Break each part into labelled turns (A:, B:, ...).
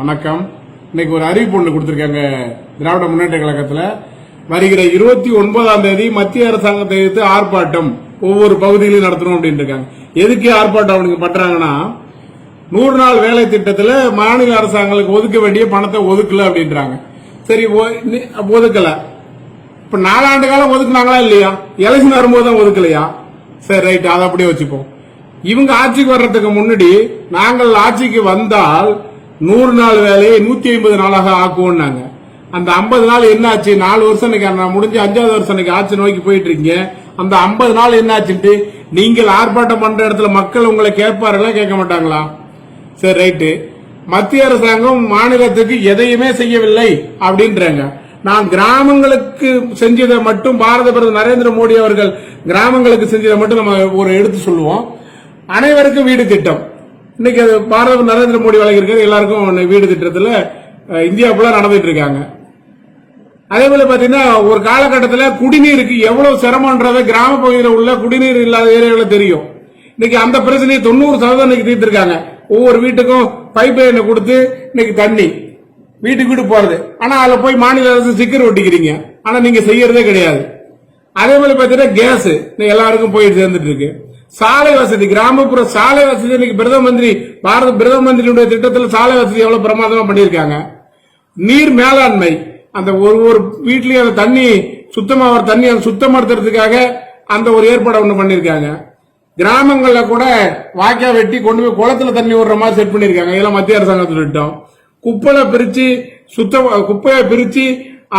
A: வணக்கம். இன்னைக்கு ஒரு அறிவிப்பு ஒன்று கொடுத்துருக்காங்க. திராவிட முன்னேற்ற கழகத்தில் வருகிற இருபத்தி ஒன்பதாம் தேதி மத்திய அரசாங்கத்தை எதிர்த்து ஆர்ப்பாட்டம் ஒவ்வொரு பகுதியிலும் நடத்தணும் அப்படின்னு இருக்காங்க. எதுக்கு ஆர்ப்பாட்டம் அவனுக்கு பண்றாங்கன்னா நூறு நாள் வேலை திட்டத்தில் மாநில அரசாங்கங்களுக்கு ஒதுக்க வேண்டிய பணத்தை ஒதுக்கல அப்படின்றாங்க. சரி ஒதுக்கல. இப்ப நாலாண்டு காலம் ஒதுக்குனாங்களா இல்லையா? எலெக்ஷன் வரும்போது தான் ஒதுக்கலையா? சரி ரைட் அதை அப்படியே வச்சுப்போம். இவங்க ஆட்சிக்கு வர்றதுக்கு முன்னாடி நாங்கள் ஆட்சிக்கு வந்தால் நூறு நாள் வேலையை நூத்தி ஐம்பது நாளாக ஆக்குவோம்னாங்க. அந்த ஐம்பது நாள் என்னாச்சு? நாலு வருஷம் இன்னைக்கு முடிஞ்சு அஞ்சாவது வருஷம் இன்னைக்கு ஆட்சி நோக்கி போயிட்டு இருக்கீங்க அந்த ஐம்பது நாள் என்னாச்சுட்டு நீங்கள் ஆர்ப்பாட்டம் பண்ற இடத்துல மக்கள் உங்களை கேட்பார்களா கேட்க மாட்டாங்களா? சரி ரைட்டு. மத்திய அரசாங்கம் மாநிலத்துக்கு எதையுமே செய்யவில்லை அப்படின்றாங்க. நான் கிராமங்களுக்கு செஞ்சதை மட்டும் பாரத பிரதமர் நரேந்திர மோடி அவர்கள் கிராமங்களுக்கு செஞ்சதை மட்டும் நம்ம ஒரு எடுத்து சொல்லுவோம். அனைவருக்கும் வீடு திட்டம். இன்னைக்கு அது பாரத நரேந்திர மோடி வழங்கியிருக்காரு எல்லாருக்கும் வீடு திட்டத்தில் இந்தியா ஃபுல்லாக நடந்துட்டு இருக்காங்க. அதே போல பாத்தீங்கன்னா ஒரு காலகட்டத்தில் குடிநீருக்கு எவ்வளவு சிரமம்ன்றத கிராம பகுதியில் உள்ள குடிநீர் இல்லாத ஏரியாவில் தெரியும். இன்னைக்கு அந்த பிரச்சனையை தொண்ணூறு சதவீதம் இன்னைக்கு தீர்த்திருக்காங்க. ஒவ்வொரு வீட்டுக்கும் பைப் லைனை கொடுத்து இன்னைக்கு தண்ணி வீட்டுக்கு வீடு போறது. ஆனா அதுல போய் மாநில அரசு சிக்கர் ஒட்டிக்கிறீங்க. ஆனா நீங்க செய்யறதே கிடையாது. அதே போல பாத்தீங்கன்னா கேஸ் இன்னைக்கு எல்லாருக்கும் போய் சேர்ந்துட்டு இருக்கு. சாலை வசதி கிராமப்புற சாலை வசதி இன்னைக்கு பிரதம மந்திரி பாரத பிரதம மந்திரியுடைய திட்டத்தில் சாலை வசதி எவ்வளவு பிரமாதமா பண்ணியிருக்காங்க? நீர் மேலாண்மை அந்த ஒரு ஒரு வீட்லயும் அந்த தண்ணி சுத்தமா வர தண்ணி அதை சுத்தப்படுத்துறதுக்காக அந்த ஒரு ஏற்பாடு ஒன்று பண்ணியிருக்காங்க. கிராமங்களில் கூட வாய்க்கா வெட்டி கொண்டு போய் குளத்துல தண்ணி விடுற மாதிரி செட் பண்ணியிருக்காங்க. இதெல்லாம் மத்திய அரசாங்கத்தில் திட்டம் குப்பையை பிரித்து சுத்த குப்பையை பிரித்து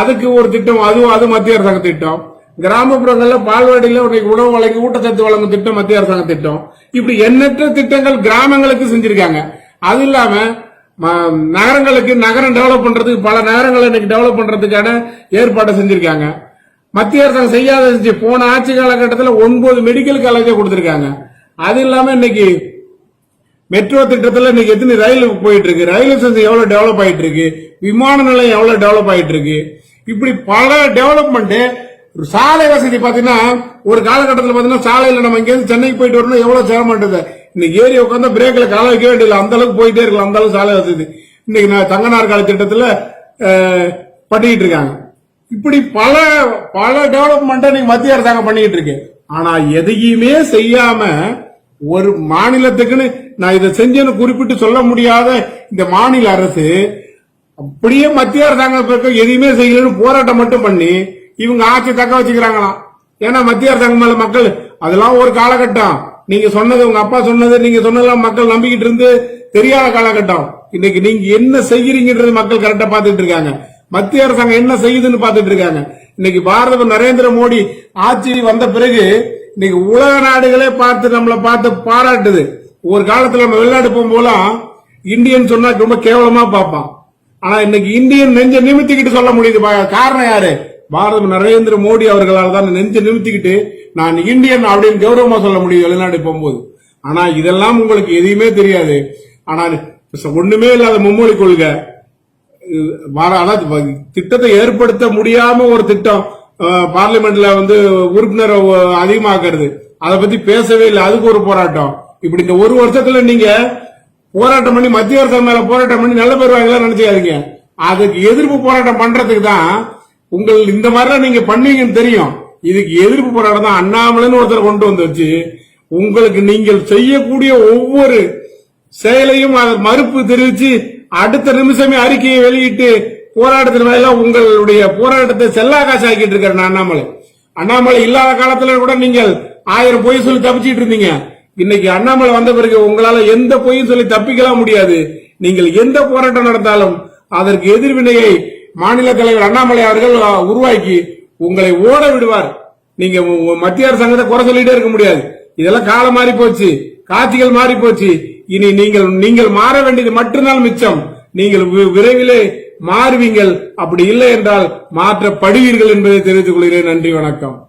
A: அதுக்கு ஒரு திட்டம் அதுவும் அது மத்திய அரசாங்க திட்டம். கிராமப்புறங்களில் பால்வாடியில் இன்னைக்கு உணவு வழங்கி ஊட்டச்சத்து வழங்கும் திட்டம் மத்திய அரசாங்க திட்டம். இப்படி எண்ணற்ற திட்டங்கள் கிராமங்களுக்கு செஞ்சிருக்காங்க. அது இல்லாம நகரங்களுக்கு நகரம் டெவலப் பண்றதுக்கு பல நகரங்களை இன்னைக்கு டெவலப் பண்றதுக்கான ஏற்பாடு செஞ்சிருக்காங்க. மத்திய அரசாங்கம் செய்யாத செஞ்சு போன ஆட்சி காலகட்டத்தில் ஒன்பது மெடிக்கல் காலேஜை கொடுத்திருக்காங்க. அது இல்லாம இன்னைக்கு மெட்ரோ திட்டத்தில் இன்னைக்கு எத்தனை ரயில் போயிட்டு இருக்கு ரயில் ஸ்டேஷன் எவ்வளவு டெவலப் ஆயிட்டு இருக்கு விமான நிலையம் எவ்வளவு டெவலப் ஆயிட்டு இருக்கு இப்படி பல டெவலப்மெண்ட் சாலை வசதி பாத்தீங்கன்னா ஒரு காலகட்டத்தில் பாத்தீங்கன்னா சாலையில நம்ம இங்கேயிருந்து சென்னைக்கு போயிட்டு வரணும் எவ்வளவு சிரமம்ன்றது இன்னைக்கு ஏறி உட்காந்து பிரேக்ல கால வைக்க வேண்டியது அந்த அளவுக்கு போயிட்டே இருக்கலாம். அந்த அளவுக்கு சாலை வசதி. இன்னைக்கு நான் தங்கனார் கால திட்டத்துல பண்ணிக்கிட்டு இருக்காங்க. இப்படி பல பல டெவலப்மெண்ட்டை இன்னைக்கு மத்திய அரசாங்கம் பண்ணிக்கிட்டு இருக்கு. ஆனா எதையுமே செய்யாம ஒரு மாநிலத்துக்குன்னு நான் இதை செஞ்சேன்னு குறிப்பிட்டு சொல்ல முடியாத இந்த மாநில அரசு அப்படியே மத்திய அரசாங்கம் பக்கம் எதையுமே செய்யலன்னு போராட்டம் மட்டும் பண்ணி இவங்க ஆட்சி தக்க வச்சுக்கிறாங்களாம் ஏன்னா மத்திய அரசாங்கம் மேல மக்கள் அதெல்லாம் ஒரு காலகட்டம். நீங்க சொன்னது உங்க அப்பா சொன்னது நீங்க சொன்னதெல்லாம் மக்கள் நம்பிக்கிட்டு இருந்து தெரியாத காலகட்டம். இன்னைக்கு நீங்க என்ன செய்யறீங்கன்றது மக்கள் கரெக்டா பாத்துட்டு இருக்காங்க. மத்திய அரசாங்கம் என்ன செய்யுதுன்னு பாத்துட்டு இருக்காங்க. இன்னைக்கு பாரத நரேந்திர மோடி ஆட்சி வந்த பிறகு இன்னைக்கு உலக நாடுகளே பார்த்து நம்மளை பார்த்து பாராட்டுது. ஒரு காலத்துல நம்ம வெளிநாடு போகும்போதெல்லாம் இந்தியன் சொன்னா ரொம்ப கேவலமா பார்ப்பான். ஆனா இன்னைக்கு இந்தியன் நெஞ்ச நிமித்திக்கிட்டு சொல்ல முடியுது. பா- காரணம் யாரு? பாரத நரேந்திர மோடி அவர்களால் தான் நெஞ்சு நிமித்திக்கிட்டு நான் இந்தியன் அப்படின்னு கௌரவமா சொல்ல முடியும் வெளிநாடு போகும்போது. ஆனா இதெல்லாம் உங்களுக்கு எதையுமே தெரியாது. ஆனா ஒண்ணுமே இல்லாத மும்மொழி கொள்கை. இது திட்டத்தை ஏற்படுத்த முடியாம ஒரு திட்டம் பார்லிமெண்ட்ல வந்து உறுப்பினர் அதிகமாக்குறது. அதை பத்தி பேசவே இல்லை. அதுக்கு ஒரு போராட்டம். இப்படி இந்த ஒரு வருஷத்துல நீங்க போராட்டம் பண்ணி மத்திய அரசு மேல போராட்டம் பண்ணி நல்ல பேர் வாங்கலாம் நினைச்சுக்காதீங்க. அதுக்கு எதிர்ப்பு போராட்டம் பண்றதுக்கு தான் உங்கள் இந்த மாதிரிலாம் நீங்க பண்ணுவீங்கன்னு தெரியும். இதுக்கு எதிர்ப்பு போராட்டம் தான் அண்ணாமலைன்னு ஒருத்தர் கொண்டு வந்து வச்சு உங்களுக்கு நீங்கள் செய்யக்கூடிய ஒவ்வொரு செயலையும் அதை மறுப்பு தெரிவிச்சு அடுத்த நிமிஷமே அறிக்கையை வெளியிட்டு போராட்டத்தின் மேல உங்களுடைய போராட்டத்தை செல்லா காசு ஆக்கிட்டு இருக்காரு அண்ணாமலை. அண்ணாமலை இல்லாத காலத்துல கூட நீங்கள் ஆயிரம் பொய் சொல்லி தப்பிச்சிட்டு இருந்தீங்க. இன்னைக்கு அண்ணாமலை வந்த பிறகு உங்களால எந்த பொய்யும் சொல்லி தப்பிக்கலாம் முடியாது. நீங்கள் எந்த போராட்டம் நடந்தாலும் அதற்கு எதிர்வினையை மாநில தலைவர் அண்ணாமலை அவர்கள் உருவாக்கி உங்களை ஓட விடுவார். நீங்க மத்திய அரசாங்கத்தை குறை சொல்லிட்டே இருக்க முடியாது. இதெல்லாம் காலம் மாறி போச்சு. காட்சிகள் மாறி போச்சு. இனி நீங்கள் நீங்கள் மாற வேண்டியது மட்டும்தான் மிச்சம். நீங்கள் வி- விரைவிலே மாறுவீங்கள். அப்படி இல்லை என்றால் மாற்றப்படுவீர்கள் என்பதை தெரிவித்துக் கொள்கிறேன். நன்றி வணக்கம்.